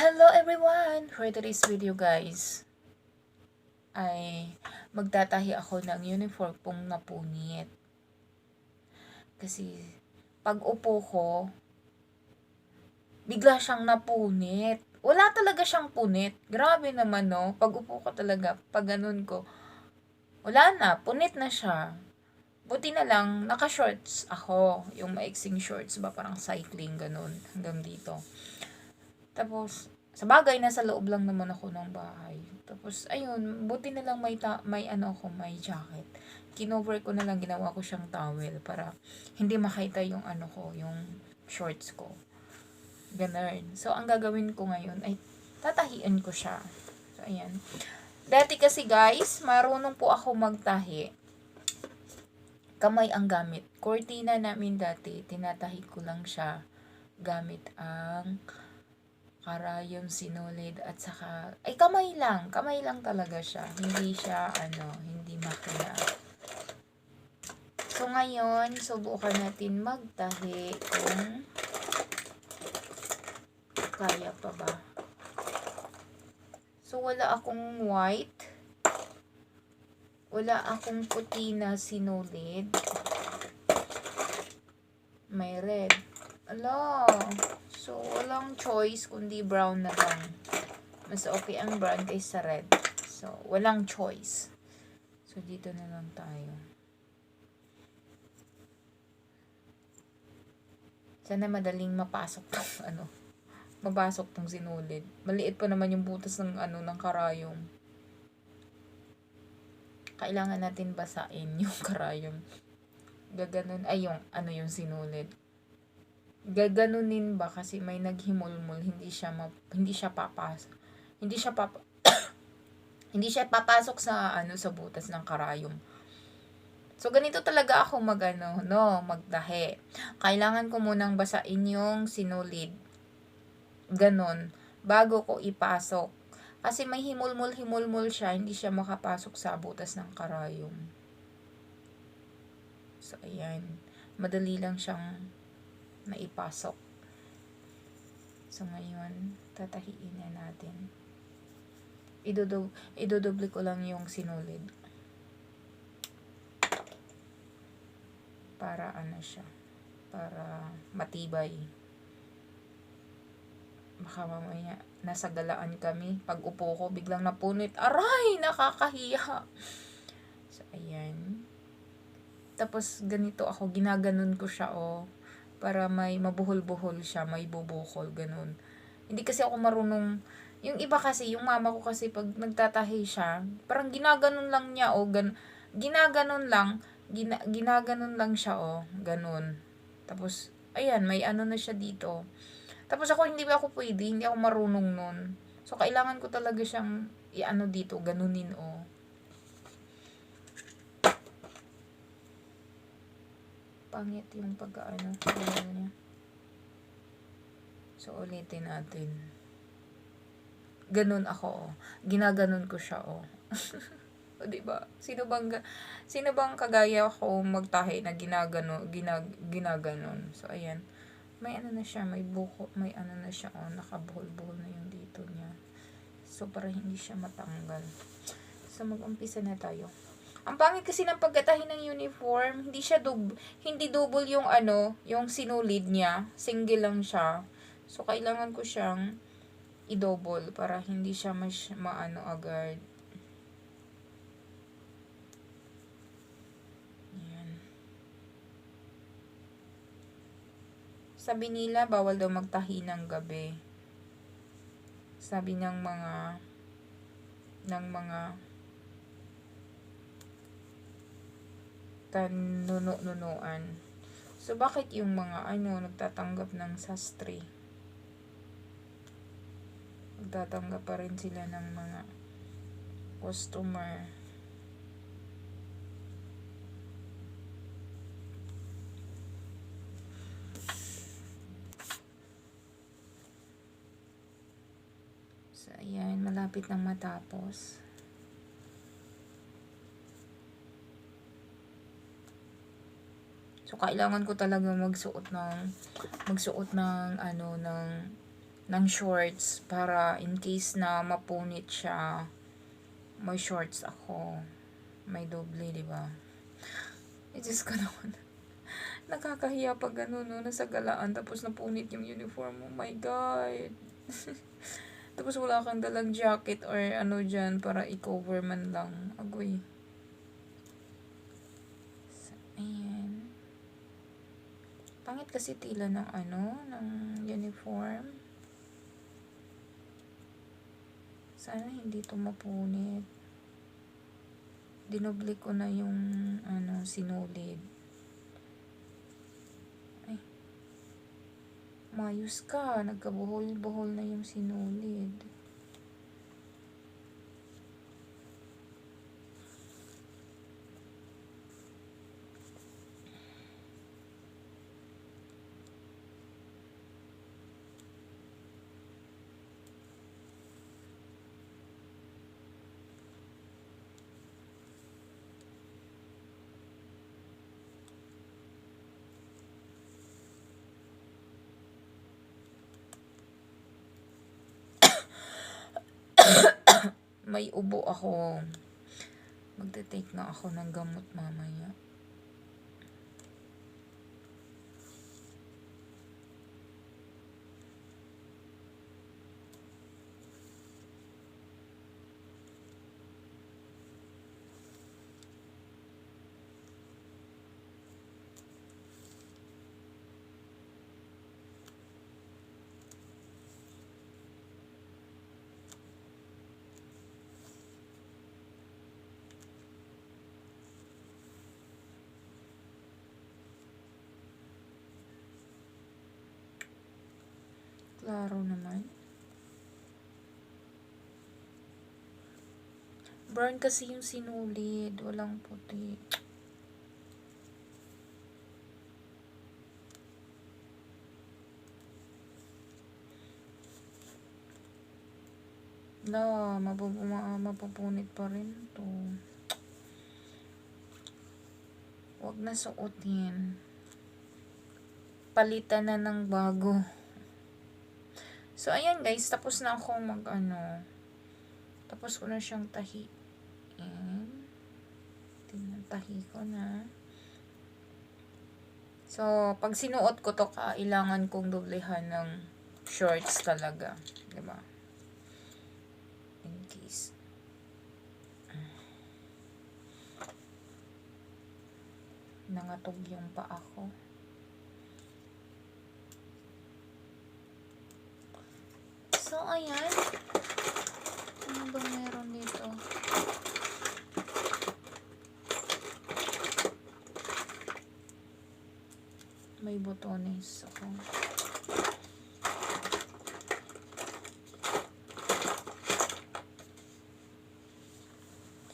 Hello everyone! For today's video guys, ay magtatahi ako ng uniform pong napunit. Kasi pag upo ko, bigla siyang napunit. Wala talaga siyang punit. Grabe naman no. Pag upo ko talaga, pag ganun ko, wala na, punit na siya. Buti na lang, naka-shorts ako. Yung maiksing shorts ba, parang cycling, ganun, hanggang dito. Tapos, sa bagay, nasa loob lang naman ako ng bahay. Tapos, ayun, buti na lang may, ta- may ano ako, may jacket. Kinover ko na lang, ginawa ko siyang towel para hindi makita yung ano ko, yung shorts ko. Ganun. So, ang gagawin ko ngayon ay tatahian ko siya. So, ayan. Dati kasi guys, marunong po ako magtahi. Kamay ang gamit. Cortina namin dati, tinatahi ko lang siya gamit ang karayom sinulid at saka ay kamay lang. Kamay lang talaga siya. Hindi siya ano hindi makina. So ngayon subukan natin magtahi kung kaya pa ba. So wala akong white. Wala akong puti na sinulid. May red ala So, walang choice kundi brown na lang. Mas okay ang brown kaysa red. So, walang choice. So, dito na lang tayo. Sana madaling mapasok tong ano. Mapasok tong sinulid. Maliit pa naman yung butas ng ano ng karayom. Kailangan natin basain yung karayom. Gaganon ay yung ano yung sinulid gaganunin ba kasi may naghimulmul hindi siya ma, hindi siya papasok hindi siya pap hindi siya papasok sa ano sa butas ng karayom. So ganito talaga ako magano no magdahe kailangan ko munang basain yung sinulid. Ganon. Bago ko ipasok. Kasi may himulmul himulmul siya hindi siya makapasok sa butas ng karayom. So ayan. Madali lang siyang maipasok. So, ngayon, tatahiin na natin. Idodob idodoble ko lang yung sinulid. Para ano siya. Para matibay. Baka mamaya, nasa galaan kami. Pag upo ko, biglang napunit. Aray! Nakakahiya! So, ayan. Tapos, ganito ako. Ginaganon ko siya, oh para may mabuhol-buhol siya, may bubukol, ganun. Hindi kasi ako marunong, yung iba kasi, yung mama ko kasi pag nagtatahi siya, parang ginaganon lang niya o gan, ginaganon lang, gina, ginaganon lang siya o, ganun. Tapos, ayan, may ano na siya dito. Tapos ako, hindi ako pwede, hindi ako marunong nun. So, kailangan ko talaga siyang, i-ano dito, ganunin o. pangit yung pagkaano ano niya. So, ulitin natin. Ganun ako, oh. Ginaganon ko siya, oh. o, diba? Sino bang, sino bang kagaya ko magtahi na ginagano, ginag, ginaganon? So, ayan. May ano na siya, may buko, may ano na siya, oh. Nakabuhol-buhol na yung dito niya. So, para hindi siya matanggal. So, mag-umpisa na tayo. Ang pangit kasi ng pagkatahi ng uniform, hindi siya dub hindi double yung ano, yung sinulid niya. Single lang siya. So, kailangan ko siyang i-double para hindi siya mas maano agad. Sabi nila, bawal daw magtahi ng gabi. Sabi ng mga ng mga tanuno-nunuan. So, bakit yung mga ano, nagtatanggap ng sastre? Nagtatanggap pa rin sila ng mga customer. So, ayan, malapit nang matapos. So, kailangan ko talaga magsuot ng, magsuot ng, ano, ng ng shorts para in case na mapunit siya, may shorts ako. May doble, di ba? I just ko naman. Nakakahiya pag gano'n, no? Nasa galaan, tapos napunit yung uniform. Oh my God. tapos wala kang dalang jacket or ano dyan para i-cover man lang. Agoy. So, ayan. Pangit kasi tila ng ano, ng uniform. Sana hindi to mapunit. Dinoble ko na yung ano, sinulid. Ay. Mayos ka. Nagkabuhol-buhol na yung sinulid. May ubo ako. Magte-take na ako ng gamot mamaya. Klaro naman. Brown kasi yung sinulid. Walang puti. La, mapupu- ma- mapupunit pa rin to. Huwag na suotin. Palitan na ng bago. So, ayan guys, tapos na ako mag ano. Tapos ko na siyang tahi. Ayan. Tingnan, tahi ko na. So, pag sinuot ko to, kailangan kong doblehan ng shorts talaga. 'Di ba? In case. Nangatog yung paa ko. So, ayan. Ano ba meron dito? May botones ako.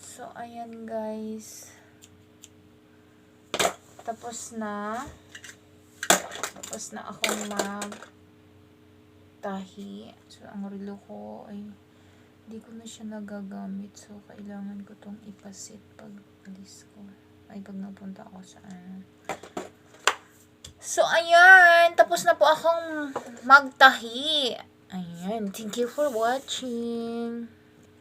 So, ayan guys. Tapos na. Tapos na akong mag tahi. So, ang relo ko ay hindi ko na siya nagagamit. So, kailangan ko tong ipasit pag alis ko. Ay, pag napunta ako sa ano. So, ayan. Tapos na po akong magtahi. Ayan. Thank you for watching.